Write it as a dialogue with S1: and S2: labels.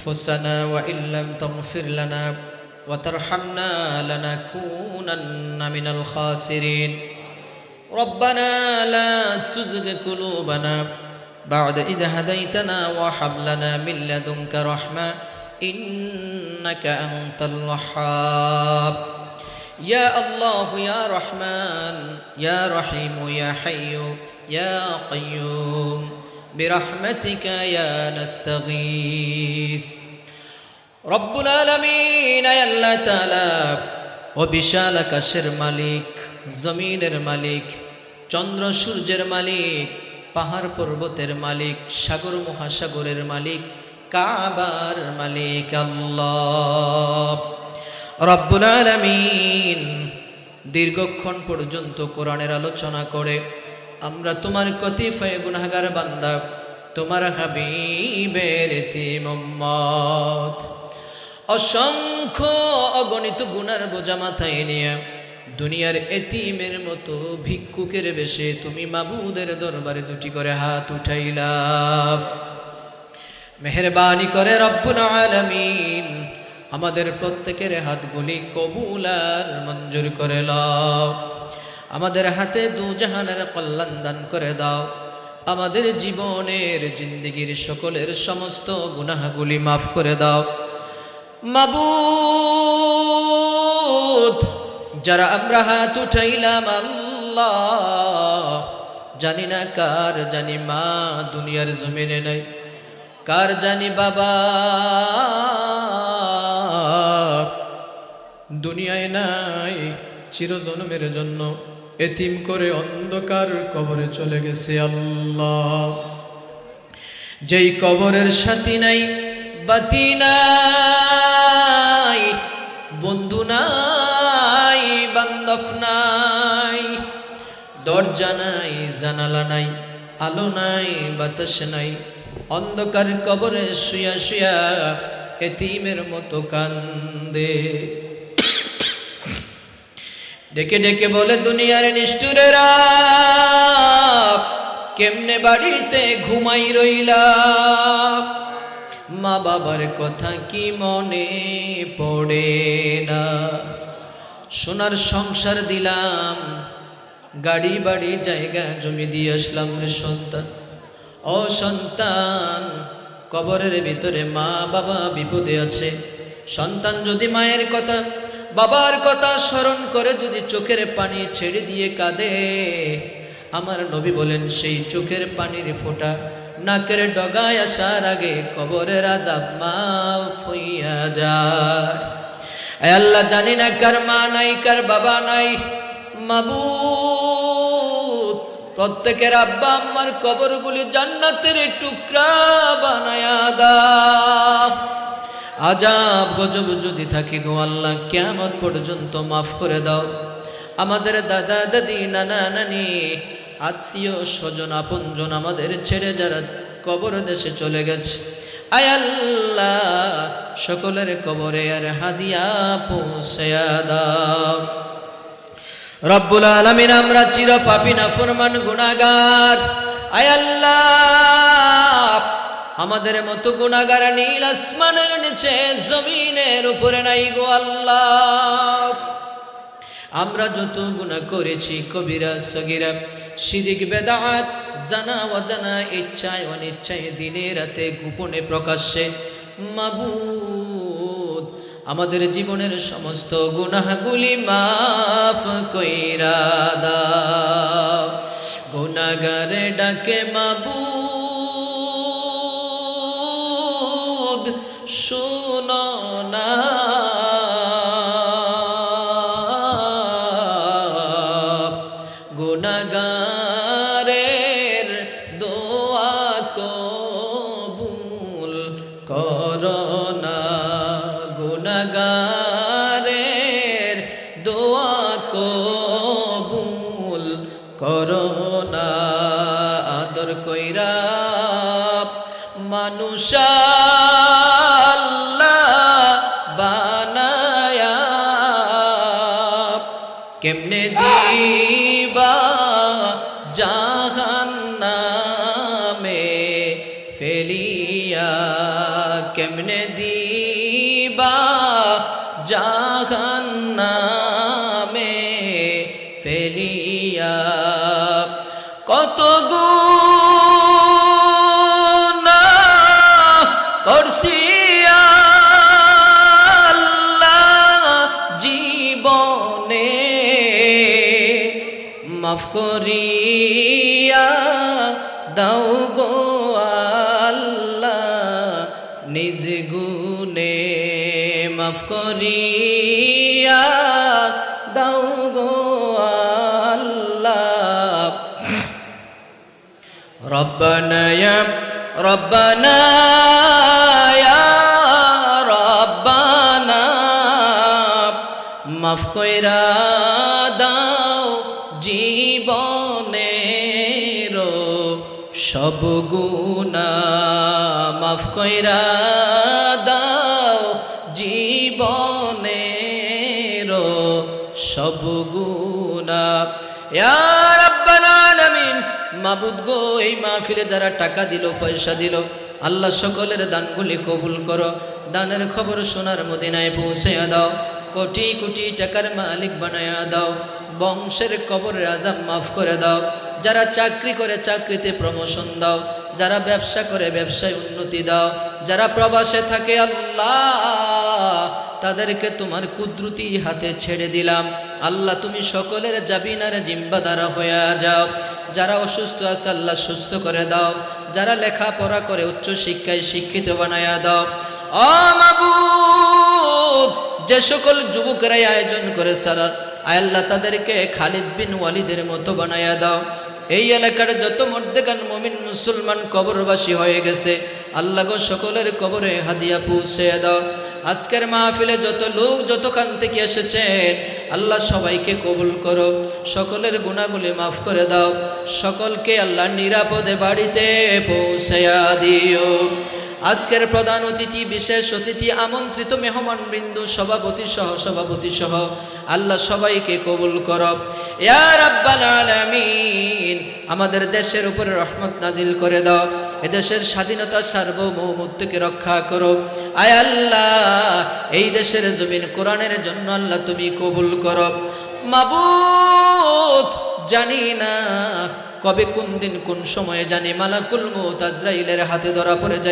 S1: أنفسنا وإن لم تغفر لنا وترحمنا لنكونن من الخاسرين. ربنا لا تزغ قلوبنا بعد إذ هديتنا وهب لنا من لدنك رحمة إنك أنت الوهاب. يا الله يا رحمن يا رحيم يا حي يا قيوم. برحمتك يا نستغيث رب العالمين يا الله تعالى وبشال আকাশের মালিক জমিনের মালিক চন্দ্র সূর্যের মালিক পাহাড় পর্বতের মালিক সাগর মহাসাগরের মালিক কাবার মালিক আল্লাহ রব্বুল আলামিন দীর্ঘক্ষণ পর্যন্ত কোরআনের আলোচনা করে আমরা তোমার কতি কতিফয় গুনাহগার বান্দা, তোমার হাবিবের তিমম্মত অসংখ্য অগণিত গুনার বোঝা মাথায় নিয়ে দুনিয়ার এতিমের মতো ভিক্ষুকের বেশে তুমি মাবুদের দরবারে দুটি করে হাত উঠাইলাম মেহরবানি করে রব্বুল আলামিন আমাদের প্রত্যেকের হাতগুলি কবুল আর মঞ্জুর করে লও। আমাদের হাতে দু জাহানের কল্যাণ দান করে দাও। আমাদের জীবনের জিন্দগির সকলের সমস্ত গুনাহগুলি মাফ করে দাও। মাবুদ, যারা আমরা হাত উঠাইলাম আল্লাহ, জানি না কার, জানি মা দুনিয়ার জমিনে নাই। কার জানি বাবা, দুনিয়ায় নাই, চিরজন্মের জন্য। এতিম করে অন্ধকার কবরে চলে গেছে আল্লাহ। যেই কবরের সাথী নাই, বাতি নাই, বন্ধু নাই, বান্ধব নাই, দরজা নাই, জানালা নাই, আলো নাই, বাতাস নাই, অন্ধকার কবরে শুয়া শুয়া এতিমের মতো কান্দে। ডেকে ডেকে বলে, দুনিয়ার নিষ্ঠুরেরা, কেমনে বাড়িতে ঘুমাই রইলা মা বাবার কথা কি মনে পড়ে না। সোনার সংসার দিলাম, গাড়ি বাড়ি জায়গা জমি দিয়ে আসলাম রে সন্তান। ও সন্তান, কবরের ভিতরে মা বাবা বিপদে আছে। সন্তান যদি মায়ের কথা বাবার কথা স্মরণ করে যদি চোখের পানি ছেড়ে দিয়ে কাঁদে, আমার নবী বলেন, সেই চোখের পানির ফোঁটা নাকের ডগায় আসার আগে কবরের আজাব মাফ হইয়া যায়। আল্লাহ জানি না কার মা নাই, কার বাবা নাই। মাবুদ প্রত্যেকের আব্বা আম্মার কবরগুলি জান্নাতের টুকরা বানায়া দাও। আজাব গজব যদি থাকে গো আল্লাহ কেমন পর্যন্ত মাফ করে দাও। আমাদের দাদা, দাদি, নানা, নানি, আত্মীয়, স্বজন, আপনজন আমাদের ছেড়ে যারা কবর দেশে চলে গেছে। আয় আল্লাহ, সকলের কবরে আর হাদিয়া পৌঁছায়া দাও। রব্বুল আলমিন, আমরা চির পাপি না ফরমান গুনাগার আয় আল্লাহ আমাদের মতো গুণাগার নীল আসমানের নিচে জমিনের উপরে নাই গো আল্লাহ। আমরা যত গুণা করেছি কবিরা, সগিরা শিরিক বেদাত, জানা অজানা, ইচ্ছায় অনিচ্ছায় দিনে রাতে গোপনে প্রকাশ্যে মাবুদ। আমাদের জীবনের সমস্ত গুনাহগুলি মাফ কইরা দা গুনাগারে ডাকে মাবুদ। কবুল করোনা আদর কইরা মানুষ কেমনে দিবা জাহান্নামে ফেলিয়া? কেমনে দিবা জাহান্নামে মাফ করিয়া দাও গো আল্লাহ, নিজ গুনে মাফ করিয়া দাও গো আল্লাহ। রব্বানা রব্বানা রব্বানা, মাফ কইরা দাও জীবনের সব গুণা মাফ কইরা দাও জীবনের সব গুণা। মাবুদ গো, এই মাহফিলে যারা টাকা দিল, পয়সা দিল, আল্লাহ সকলের দানগুলি কবুল করো। দানের খবর সোনার মদিনায় পৌঁছে দাও, কোটি কোটি টাকার মালিক বানায়া দাও। বংশের কবরের আজাব মাফ করে দাও। যারা চাকরি করে চাকরিতে প্রমোশন দাও, যারা ব্যবসা করে ব্যবসায় উন্নতি দাও, যারা প্রবাসে থাকে আল্লাহ, তাদেরকে তোমার কুদরতি হাতে ছেড়ে দিলাম। আল্লাহ, তুমি সকলের জাবিনার জিম্বাদারা হয়ে যাও। যারা অসুস্থ আছে, আল্লাহ সুস্থ করে দাও। যারা লেখাপড়া করে উচ্চ শিক্ষায় শিক্ষিত বানায়া দাও। অমাবুদ যে সকল যুবকেরাই আয়োজন করে সারা আল্লাহ তাদেরকে খালিদ বিন ওয়ালিদের মতো বানায়া দাও। এই এলাকার যত মর্দেগান মমিন মুসলমান কবরবাসী হয়ে গেছে, আল্লাহ সকলের কবরে হাদিয়া পৌঁছে দাও। আজকের মাহফিলে যত লোক যতখান থেকে এসেছেন, আল্লাহ সবাইকে কবুল করো। সকলের গুণাগুলি মাফ করে দাও। সকলকে আল্লাহ নিরাপদে বাড়িতে পৌঁছায়া দিও। আজকের প্রধান অতিথি, বিশেষ অতিথি, আমন্ত্রিত মেহমান বিন্দু সভাপতি সহ সভাপতি সহ আল্লাহ সবাইকে কবুল কর। রাব্বাল আলামিন, আমাদের দেশের উপরে রহমত নাজিল করে দাও। এদেশের স্বাধীনতা সার্বভৌমত্বকে রক্ষা করো। আয় আল্লাহ, এই দেশের জমিন কোরআনের জন্য আল্লাহ তুমি কবুল করো। মাবুদ, জানি না কবে কোন দিন কোন সময়ে জানি, মালাকুল মৌত আজরাইলের হাতে ধরা পড়ে যায়।